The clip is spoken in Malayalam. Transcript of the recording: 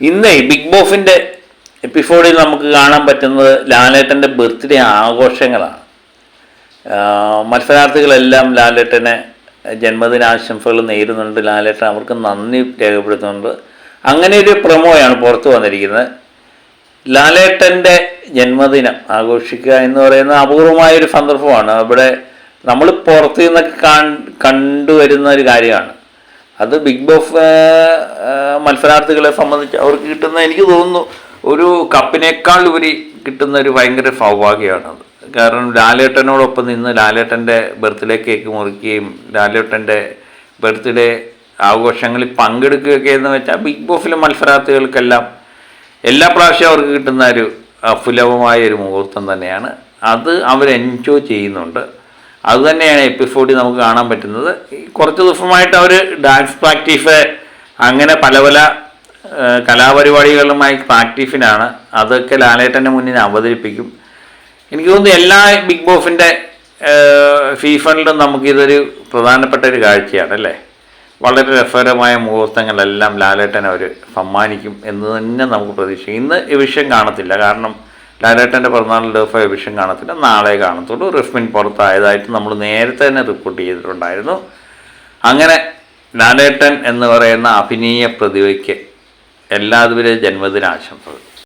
ഇന്ന് ബിഗ് ബോസിന്റെ എപ്പിസോഡിൽ നമുക്ക് കാണാൻ പറ്റുന്നത് ലാലേട്ടന്റെ ബർത്ത്ഡേ ആഘോഷങ്ങളാണ്. മത്സരാർത്ഥികളെല്ലാം ലാലേട്ടനെ ജന്മദിനാശംസകൾ നേരുന്നുണ്ട്. ലാലേട്ടൻ അവർക്ക് നന്ദി രേഖപ്പെടുത്തുന്നുണ്ട്. അങ്ങനെ ഒരു പ്രൊമോയാണ് പുറത്തു വന്നിരിക്കുന്നത്. ലാലേട്ടന്റെ ജന്മദിനം ആഘോഷിക്കുക എന്ന് പറയുന്ന അപൂർവമായ ഒരു സന്ദർഭമാണ്. അവിടെ നമ്മൾ പുറത്തു നിന്നൊക്കെ കണ്ടുവരുന്ന ഒരു കാര്യമാണ്. അത് ബിഗ് ബോസ് മത്സരാർത്ഥികളെ സംബന്ധിച്ച് അവർക്ക് കിട്ടുന്ന എനിക്ക് തോന്നുന്നു ഒരു കപ്പിനേക്കാൾ ഉപരി കിട്ടുന്ന ഒരു ഭയങ്കര സൗഭാഗ്യമാണത് കാരണം ലാലേട്ടനോടൊപ്പം നിന്ന് ലാലേട്ടന്റെ ബർത്ത്ഡേ കേക്ക് മുറിക്കുകയും ലാലേട്ടന്റെ ബർത്ത്ഡേ ആഘോഷങ്ങളിൽ പങ്കെടുക്കുകയൊക്കെ എന്ന് വെച്ചാൽ ബിഗ് ബോസിലെ മത്സരാർത്ഥികൾക്കെല്ലാം എല്ലാ പ്രാവശ്യവും അവർക്ക് കിട്ടുന്ന ഒരു അഫുലഭമായ ഒരു മുഹൂർത്തം തന്നെയാണ്. അത് അവർ എൻജോയ് ചെയ്യുന്നുണ്ട്. അതുതന്നെയാണ് എപ്പിസോഡിൽ നമുക്ക് കാണാൻ പറ്റുന്നത്. കുറച്ച് ദിവസമായിട്ട് അവർ ഡാൻസ് പ്രാക്ടീസ് അങ്ങനെ പല പല കലാപരിപാടികളുമായി പ്രാക്ടീസിനാണ് അതൊക്കെ ലാലേട്ടന്റെ മുന്നിൽ അവതരിപ്പിക്കും. എനിക്ക് തോന്നുന്നു എല്ലാ ബിഗ് ബോസിന്റെ സീസണിലും നമുക്കിതൊരു പ്രധാനപ്പെട്ട ഒരു കാഴ്ചയാണ് അല്ലേ? വളരെ രസകരമായ മുഹൂർത്തങ്ങളെല്ലാം ലാലേട്ടൻ അവർ സമ്മാനിക്കും എന്ന് തന്നെ നമുക്ക് പ്രതീക്ഷിക്കാം. ഇന്ന് ഈ വിഷയം കാണത്തില്ല. കാരണം ലാലേട്ടന്റെ പിറന്നാൾ ദിവസം എബിഷൻ കാണത്തില്ല നാളെ കാണത്തുള്ളൂ. റിഫ്മിൻ പുറത്തായതായിട്ട് നമ്മൾ നേരത്തെ തന്നെ റിപ്പോർട്ട് ചെയ്തിട്ടുണ്ടായിരുന്നു. അങ്ങനെ ലാലേട്ടൻ എന്ന് പറയുന്ന അഭിനീയ പ്രതിഭയ്ക്ക് എല്ലാതുവരെ ജന്മദിനാശംസകൾ.